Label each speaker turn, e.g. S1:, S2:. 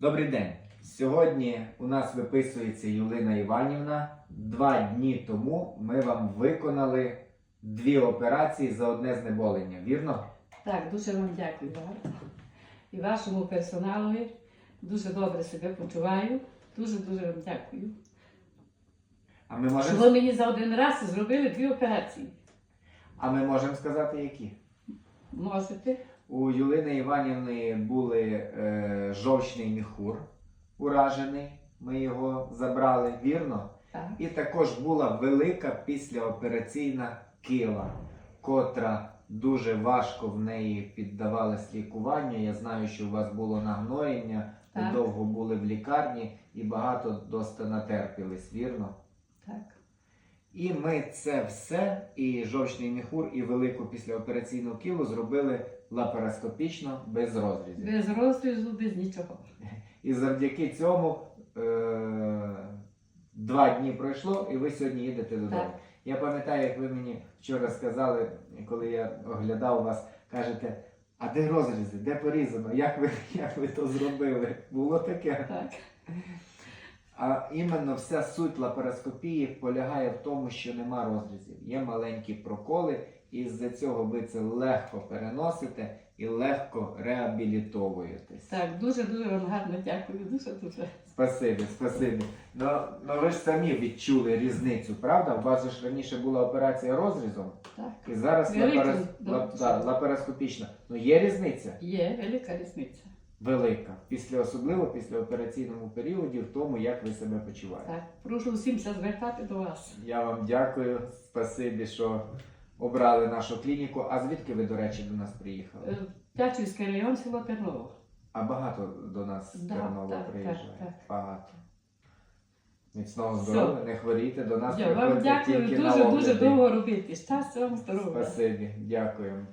S1: Добрий день. Сьогодні у нас виписується Юлина Іванівна. Два дні тому ми вам виконали дві операції за одне знеболення. Вірно?
S2: Так, дуже вам дякую багато. І вашому персоналові дуже добре себе почуваю. Дуже дуже вам дякую.
S1: А ми
S2: Що ви мені за один раз зробили дві операції.
S1: а ми можемо сказати, які?
S2: Можете?
S1: У Юлини Іванівни були жовчний міхур уражений. Ми його забрали, вірно?
S2: Так.
S1: І також була велика післяопераційна кила, котра дуже важко в неї піддавалась лікуванню. Я знаю, що у вас було нагноєння, ви довго були в лікарні і багато доста натерпілись, вірно?
S2: Так.
S1: І ми це все, і жовчний міхур, і велику післяопераційну кілу зробили лапароскопічно без розрізів.
S2: Без розрізу, без нічого.
S1: І завдяки цьому е- два дні пройшло, і ви сьогодні їдете додому.
S2: Так.
S1: Я пам'ятаю, як ви мені вчора сказали, коли я оглядав вас, кажете, а де розрізи, де порізано? Як ви, як ви то зробили? Було таке?
S2: Так.
S1: А іменно вся суть лапароскопії полягає в тому, що нема розрізів. Є маленькі проколи, і з-за цього ви це легко переносите і легко реабілітовуєтесь.
S2: Так, дуже дуже вам гарно дякую. Дуже дуже.
S1: Спасибі, спасибі. Ну, ну ви ж самі відчули різницю, правда? У вас же ж раніше була операція розрізом,
S2: Так.
S1: і зараз лапарос... лап... да, лапароскопічна. Ну є різниця
S2: Є велика різниця.
S1: Велика, після особливо після операційному періоді, в тому, як ви себе почуваєте.
S2: Так. Прошу всімся звертати до вас.
S1: Я вам дякую, спасибі, що обрали нашу клініку. А звідки ви, до речі, до нас приїхали?
S2: Е, П'ячівський район, село Терново.
S1: А багато до нас з
S2: Да,
S1: Тернова
S2: так,
S1: приїжджає.
S2: так, так.
S1: Багато. Міцного здоров'я, не хворійте до нас.
S2: Я вам дякую
S1: тільки на
S2: дуже дуже довго робити. Щастя вам здоров'я.
S1: Спасибі, дякуємо.